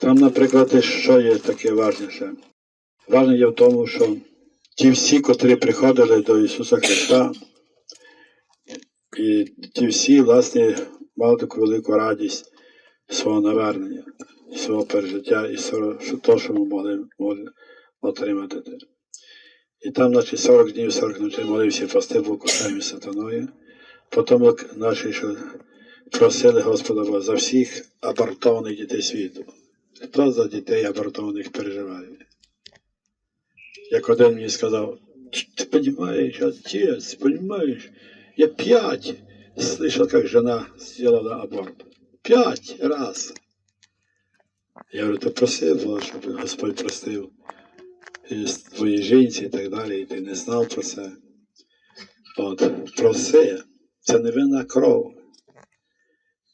Там, наприклад, що є таке важніше? Важне є в тому, що ті всі, котрі приходили до Ісуса Христа, і ті всі, власне, мали таку велику радість свого навернення, свого пережиття і свого, що ми могли, могли отримати. І там, значить, 40 днів, 40 ночей молився пасти був кошем сатаною. Потім наші просили Господа за всіх абортованих дітей світу. Хто за дітей абортованих переживає? Як один мені сказав, ти розумієш, отець, розумієш, я п'ять слышал, як жена сделала аборт. П'ять раз. Я говорю, то проси Бога, щоб Господь простив і твоїй жінці і так далі, і ти не знав про це. От, проси, це невинна кров.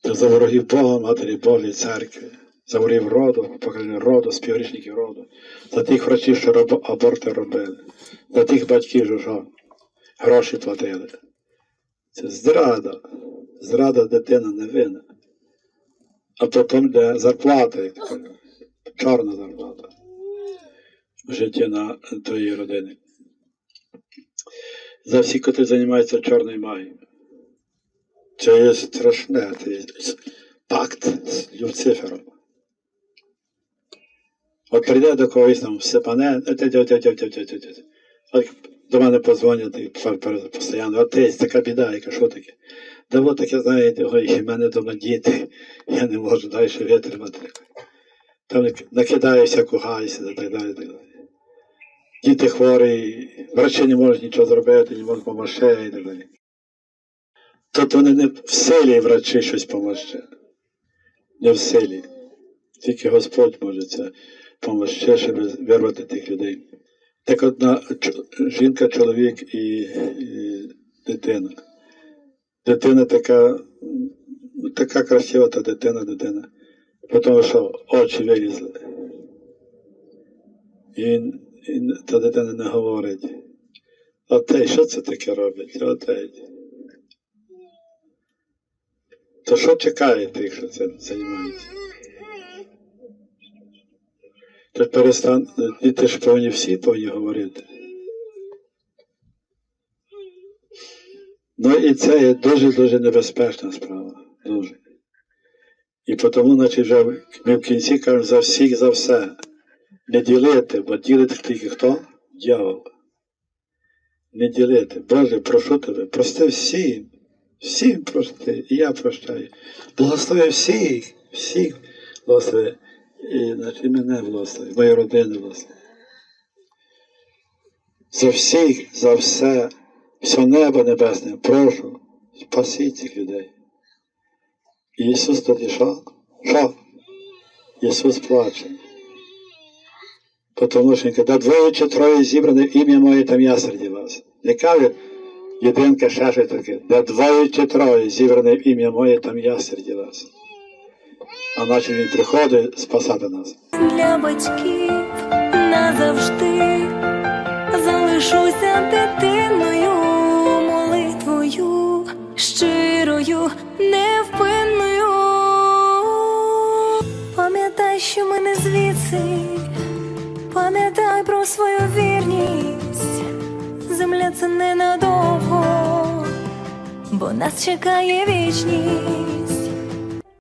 Це за ворогів Бога, Матері Божої церкви, за ворогів роду, покоління роду, співрічників роду, за тих врачів, що роб, аборти робили, за тих батьків, що, що гроші платили. Це зрада. Зрада дитина невинна. А потім де зарплата, чорна зарплата в житті на твоєї родини. За всі, котрі займаються чорною магією. Це є страшне, це є пакт з Люцифером. От прийде до когось там все пане, от до мене позвонять і постійно, отець, така біда, яка що таке? Да от таке, знаєте, ой, в мене вдома діти, я не можу далі витримати. Там накидаю всяку і так далі. Діти хворі, врачі не можуть нічого зробити, не можуть допомогти і так далі. Тобто вони не в силі врачі щось помогти. Не в силі. Тільки Господь може це помогти, щоб вирвати тих людей. Так одна жінка, чоловік і, і дитина. Дитина така, така красива та дитина, дитина. Тому що очі вилізли. І, і та дитина не говорить. Отей, що це таке робить? Отей. То що чекає тих, що цим займаються? Перестан, діти ж повинні всі повинні говорити. Ну і це є дуже-дуже небезпечна справа. Дуже. І тому, значить, вже ми в кінці кажемо за всіх, за все. Не ділити, бо ділить тільки хто? Дьявол. Не ділити. Боже, прошу тебе, прости всім. Всім прости, і я прощаю. Благослови всіх, всіх благослови. І значить, мене благослови, мою родину благослови. За всіх, за все, все небо небесне, прошу, спасіть цих людей. І Ісус тоді що? Що? Ісус плаче. Тому що він каже, двоє чи троє зібране в ім'я моє, там я серед вас. Не каже, єдинка ще таке, да двоє чи троє зібране в ім'я моє, там я серед вас. А наче він приходить спасати нас. для батьків назавжди залишуся дитиною, молитвою, щирою, невпинною. Пам'ятай, що ми не звідси, пам'ятай про свою вірність. Земля це ненадовго, бо нас чекає вічність.